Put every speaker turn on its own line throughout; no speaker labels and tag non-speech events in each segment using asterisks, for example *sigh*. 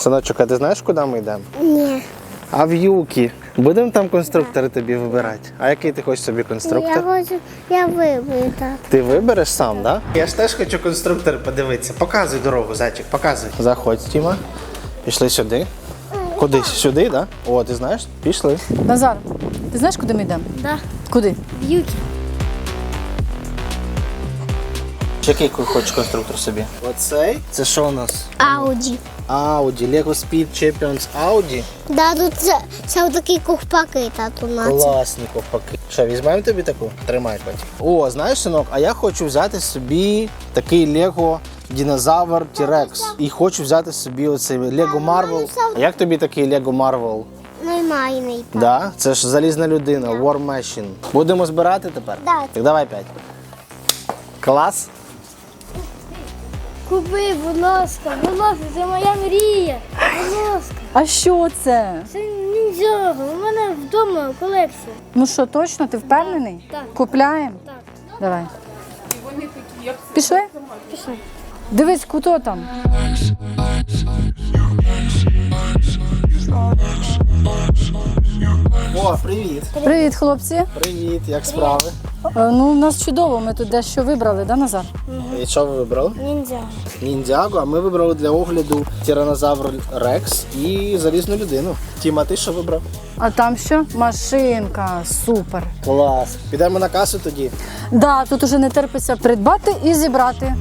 Синочок, а ти знаєш, куди ми йдемо?
Ні.
А в Юкі. Будемо там конструктори тобі вибирати. А який ти хочеш собі конструктор?
Я хочу, я виберу так.
Ти вибереш сам, так? Да? Я ж теж хочу конструктор подивитися. Показуй дорогу, зайчик, показуй. Заходь, Тіма. Пішли сюди. Кудись? Сюди, так? Да? О, ти знаєш? Пішли.
Назар, ти знаєш, куди ми йдемо?
Да.
Куди?
Б'юті.
Який хочеш конструктор собі? Оцей? Це що у нас?
Ауді.
Audi, Lego Speed Champions Audi.
Да, тут це, такий ковпаки тату на.
Класні ковпаки. Що, візьмемо тобі таку? Тримай потім. О, знаєш, синок, а я хочу взяти собі такий Lego Динозавр T-Rex. І хочу взяти собі оцей Lego Marvel. А як тобі такий Lego Marvel?
Нормальний. так.
Да? Це ж залізна людина, War Machine. Будемо збирати тепер?
Да.
Так давай п'ять. Клас.
Купи, будь ласка, будь ласка, це моя мрія. Будь ласка,
А що це?
це ніндзяго. У мене вдома колекція.
Ну що, точно, ти впевнений?
Так.
Купляємо?
Так.
Давай. Пішли?
Пішли.
Дивись, хто там.
О, привіт.
Привіт, хлопці.
Привіт, як справи?
Е, Ну, у нас чудово, ми тут дещо вибрали, да, Назар?
І що ви вибрали?
Ніндзяго.
Ніндзяго, а ми вибрали для огляду тиранозавр Рекс і залізну людину. Тіма, ти що вибрав?
А там що? Машинка, супер.
Клас. Підемо на касу тоді.
Да, тут уже не терпиться придбати і зібрати.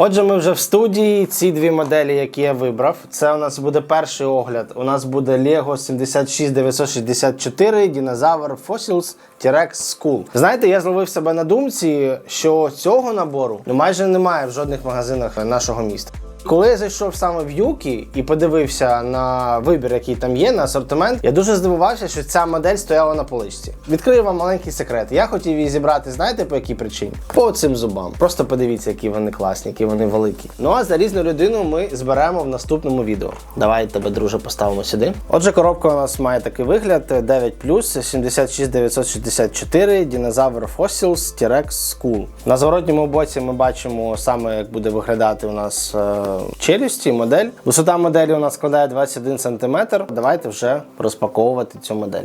Отже, ми вже в студії. Ці дві моделі, які я вибрав. Це у нас буде перший огляд. У нас буде Lego 76964 Dinosaur Fossils T-Rex School. Знаєте, я зловив себе на думці, що цього набору ну, майже немає в жодних магазинах нашого міста. Коли я зайшов саме в Юкі і подивився на вибір, який там є, на асортимент, я дуже здивувався, що ця модель стояла на поличці. Відкрию вам маленький секрет. Я хотів її зібрати, знаєте по якій причині? По цим зубам. Просто подивіться, які вони класні, які вони великі. Ну а залізну людину ми зберемо в наступному відео. Давай тебе, друже, поставимо сюди. Отже, коробка у нас має такий вигляд: 9 76964 Dinosaur Fossils T-Rex School. На зворотньому боці ми бачимо саме, як буде виглядати у нас е, челюсті, модель. Висота моделі у нас складає 21 см. Давайте вже розпаковувати цю модель.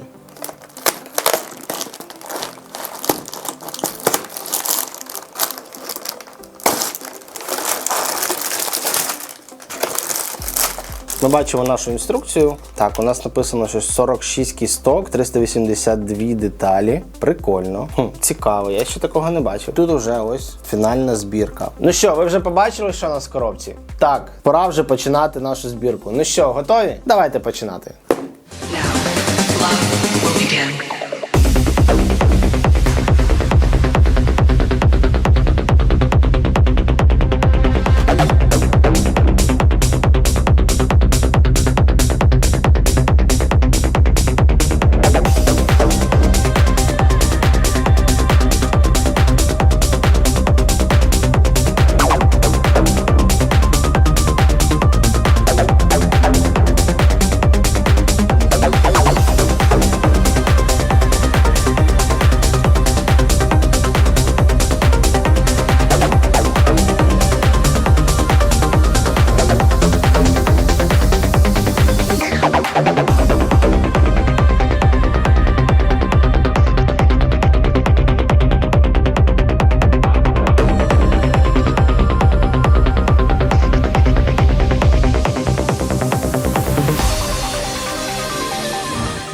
Ми бачимо нашу інструкцію. Так, у нас написано, що 46 кісток, 382 деталі. Прикольно. Хм, цікаво, я ще такого не бачив. Тут уже ось фінальна збірка. Ну що, ви вже побачили, що у нас в коробці? Так, пора вже починати нашу збірку. Ну що, готові? Давайте починати.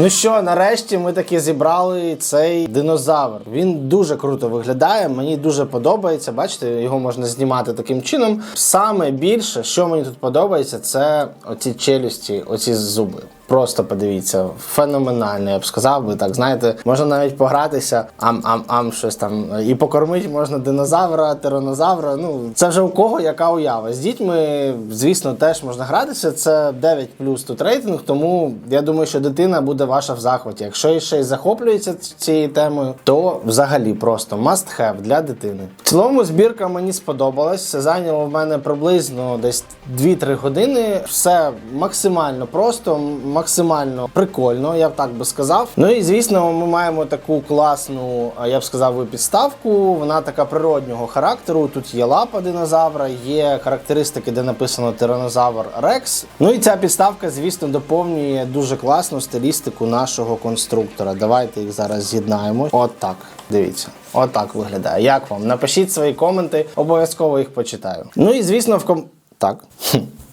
Ну що, нарешті ми таки зібрали цей динозавр. Він дуже круто виглядає, мені дуже подобається. Бачите, його можна знімати таким чином. Саме більше, що мені тут подобається, це оці челюсті, оці зуби. Просто подивіться, феноменально, я б сказав би так. Знаєте, можна навіть погратися, ам-ам-ам, щось там і покормити можна динозавра, тиранозавра. Ну це вже у кого яка уява. З дітьми, звісно, теж можна гратися. Це 9 плюс тут рейтинг, тому я думаю, що дитина буде ваша в захваті. Якщо ще й захоплюється цією темою, то взагалі просто must have для дитини. В цілому збірка мені сподобалась. Це зайняло в мене приблизно десь 2-3 години. Все максимально просто, максимально прикольно, я б так би сказав. Ну і звісно, ми маємо таку класну, я б сказав, підставку. Вона така природнього характеру. Тут є лапа динозавра, є характеристики, де написано тиранозавр Рекс. Ну і ця підставка, звісно, доповнює дуже класну стилістику нашого конструктора. Давайте їх зараз з'єднаємо. От так. Дивіться, от так виглядає. Як вам? Напишіть свої коменти, обов'язково їх почитаю. Ну і звісно, в ком. Так. *laughs*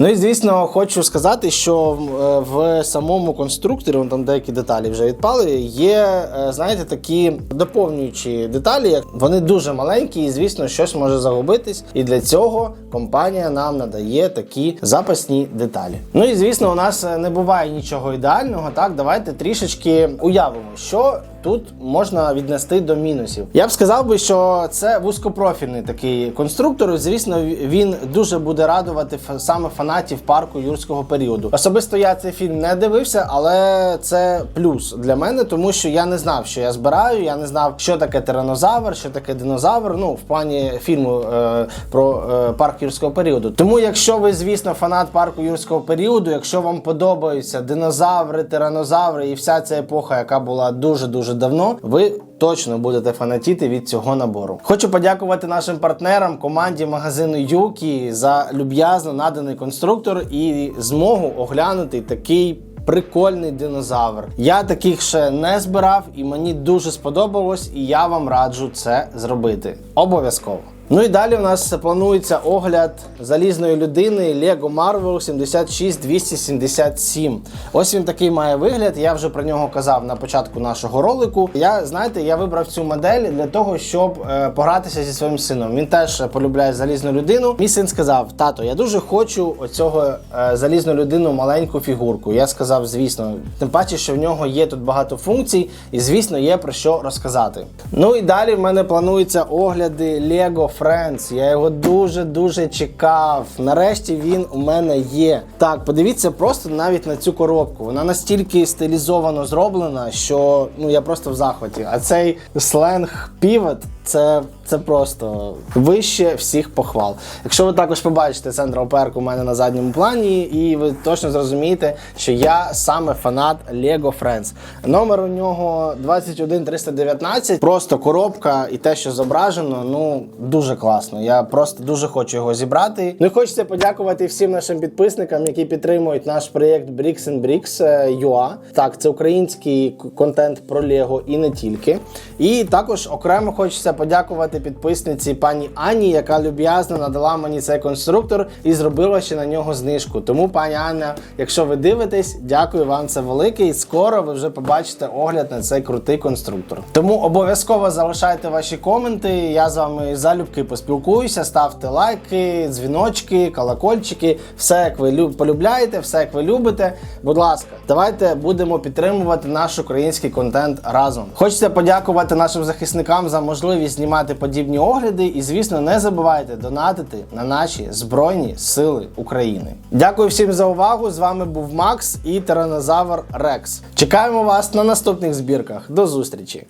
Ну і звісно, хочу сказати, що е, в самому конструкторі, там деякі деталі вже відпали, є, е, знаєте, такі доповнюючі деталі. як- Вони дуже маленькі, і звісно, щось може загубитись. І для цього компанія нам надає такі запасні деталі. Ну і звісно, у нас е, не буває нічого ідеального. Так, давайте трішечки уявимо, що. Тут можна віднести до мінусів. Я б сказав би, що це вузькопрофільний такий конструктор. Звісно, він дуже буде радувати саме фанатів парку юрського періоду. Особисто я цей фільм не дивився, але це плюс для мене, тому що я не знав, що я збираю. Я не знав, що таке тиранозавр, що таке динозавр. Ну в плані фільму е, про е, парк юрського періоду. Тому, якщо ви, звісно, фанат парку юрського періоду, якщо вам подобаються динозаври, тиранозаври і вся ця епоха, яка була дуже дуже давно, ви точно будете фанатіти від цього набору. Хочу подякувати нашим партнерам, команді магазину Юкі за люб'язно наданий конструктор і змогу оглянути такий. Прикольний динозавр. Я таких ще не збирав, і мені дуже сподобалось, і я вам раджу це зробити. Обов'язково. Ну і далі у нас планується огляд залізної людини Lego Marvel 76277. Ось він такий має вигляд. Я вже про нього казав на початку нашого ролику. Я знаєте, я вибрав цю модель для того, щоб е, погратися зі своїм сином. Він теж полюбляє залізну людину. Мій син сказав: тато, я дуже хочу оцього е, залізну людину маленьку фігурку. Я сказав, звісно, тим паче, що в нього є тут багато функцій, і звісно, є про що розказати. Ну і далі в мене плануються огляди Lego Friends. Я його дуже дуже чекав. Нарешті він у мене є. Так, подивіться просто навіть на цю коробку. Вона настільки стилізовано зроблена, що ну я просто в захваті. А цей сленг півот це, це просто вище всіх похвал. Якщо ви також побачите Central Park у мене на задньому плані, і ви точно зрозумієте, що я саме фанат Lego Friends. Номер у нього 21319. Просто коробка і те, що зображено, ну дуже класно. Я просто дуже хочу його зібрати. Ну і хочеться подякувати всім нашим підписникам, які підтримують наш проєкт Bricks and Bricks е, UA. Так, це український контент про Лего і не тільки. І також окремо хочеться подякувати підписниці пані Ані, яка люб'язно надала мені цей конструктор і зробила ще на нього знижку. Тому, пані Анна, якщо ви дивитесь, дякую вам це велике. І скоро ви вже побачите огляд на цей крутий конструктор. Тому обов'язково залишайте ваші коменти. Я з вами залюбки поспілкуюся. Ставте лайки, дзвіночки, колокольчики. Все як ви лю- полюбляєте, все як ви любите. Будь ласка, давайте будемо підтримувати наш український контент разом. Хочеться подякувати нашим захисникам за можливість знімати подібні огляди. І, звісно, не забувайте донатити на наші збройні сили України. Дякую всім за увагу. З вами був Макс і Тиранозавр Рекс. Чекаємо вас на наступних збірках. До зустрічі!